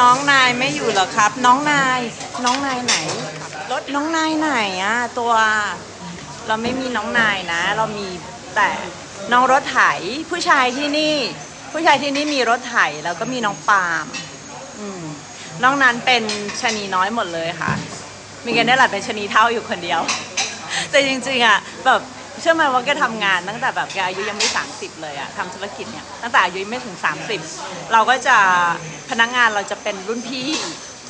น้องนายไม่อยู่เหรอครับ น้องนาย น้องนายไหน รถน้องนายไหนอะตัว เราไม่มีน้องนายนะ เรามีแต่น้องรถไถ ผู้ชายที่นี่ ผู้ชายที่นี่มีรถไถแล้วก็มีน้องปาล์มอืมน้องนั้นเป็นชะนีน้อยหมดเลยค่ะ มีกันได้หลัดเป็นชะนีเท่าอยู่คนเดียว แต่จริงๆอะแบบ เชื่อไหมว่าแกทำงานตั้งแต่แบบแกอายุยังไม่30 เลยอะทำธุรกิจเนี่ยตั้งแต่อายุยังไม่ถึง 30 เราก็จะพนักงานเราจะเป็นรุ่นพี่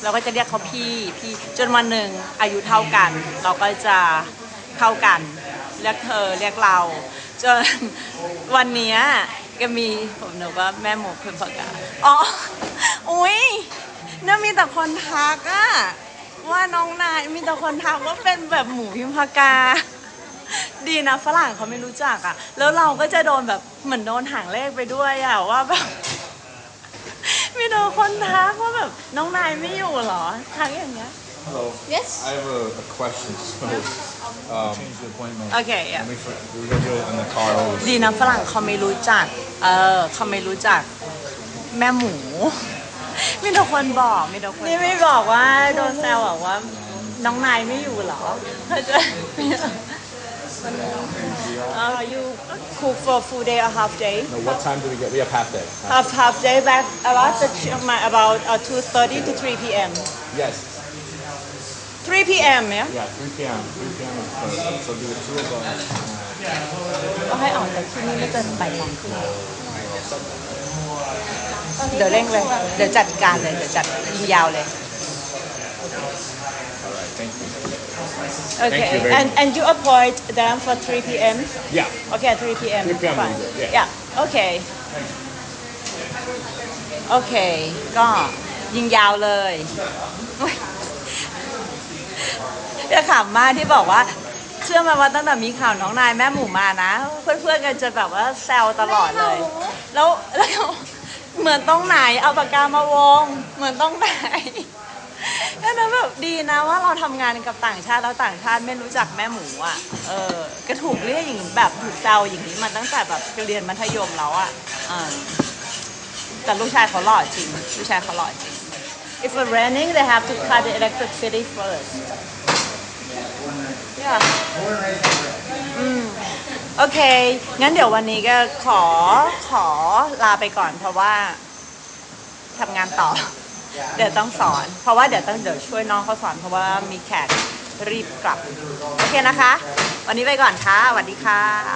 เราก็จะเรียกเขาพี่พี่จนวันหนึ่งอายุเท่ากัน เราก็จะเข้ากันเรียกเธอเรียกเราจนวันนี้ก็มีผมหนูก็แม่หมูเพื่อนพกาอ๋ออุ้ยเนี่ยมีแต่คนทักอะว่าน้องนายมีแต่คนทักว่าเป็นแบบหมูพิมพากา ดีนะฝรั่งเขาไม่รู้จักอะแล้วเราก็จะโดนแบบเหมือนโดนหางเลขไปด้วยอะว่าแบบมีแต่คนทักว่าแบบน้องนายไม่อยู่เหรอทักอย่างเงี้ย Hello. Yes. I have a, a question. So, um, change the appointment. โอเค yeah. Let me. fir- We're gonna do it in the car. Always. ดีนะฝรั่งเขาไม่รู้จัก เออเขาไม่รู้จักแม่หมู มีแต่คนบอกมีแต่คนนี่ไม่บอกว่าโดนแซวบอกว่าน้องนายไม่อยู่เหรอเขาจะ Uh, you cook for full day or half day? No, what time do we get? We have half day. Half Half- half day back about the about uh, 2:30 to 3 p.m. Yes. 3 p.m. yeah? Yeah. 3 p.m. 3 p.m. is perfect. So do the two of us. ก็ให้ออกจากที่นี่ไม่เกินบ่ายสองครึ่งเดี๋ยวเร่งเลย เดี๋ยวจัดการเลย เดี๋ยวจัดยิงยาวเลย All right. Thank you. Okay, Thank you very and much. and you appoint them for 3 p.m. Yeah. Okay, 3 p.m. 3 p.m. Fine. will be good, yeah. Yeah. Okay. โอเคก็ยิงยาวเลยอุ๊ยจะขำมากที่บอกว่า เชื่อไหมาว่าตั้งแต่มีข่าวน้องนายแม่หมูมานะ เพื่อนๆกันจะแบบว่าแซวตลอดเลย แล้วแล้ว เหมือนต้องไหนเอาปากกามาวง เหมือนต้องไหนก็นั้นแบบดีนะว่าเราทำงานกับต่างชาติแล้วต่างชาติไม่รู้จักแม่หมูอะ เออ ก็ถูกเรียกอย่างนี้แบบถูกแซวอย่างนี้มาตั้งแต่แบบเรียนมัธยมแล้วอะอ่าแต่ลูกชายเขาหล่อจริง ลูกชายเขาหล่อจริง If it's raining they have to cut the electricity first yeah อืม โอเค งั้นเดี๋ยววันนี้ก็ขอขอลาไปก่อนเพราะว่าทำงานต่อ เดี๋ยวต้องสอน เพราะว่าเดี๋ยวต้องเดี๋ยวช่วยน้องเขาสอนเพราะว่ามีแขกรีบกลับ โอเคนะคะ วันนี้ไปก่อนค่ะสวัสดีค่ะ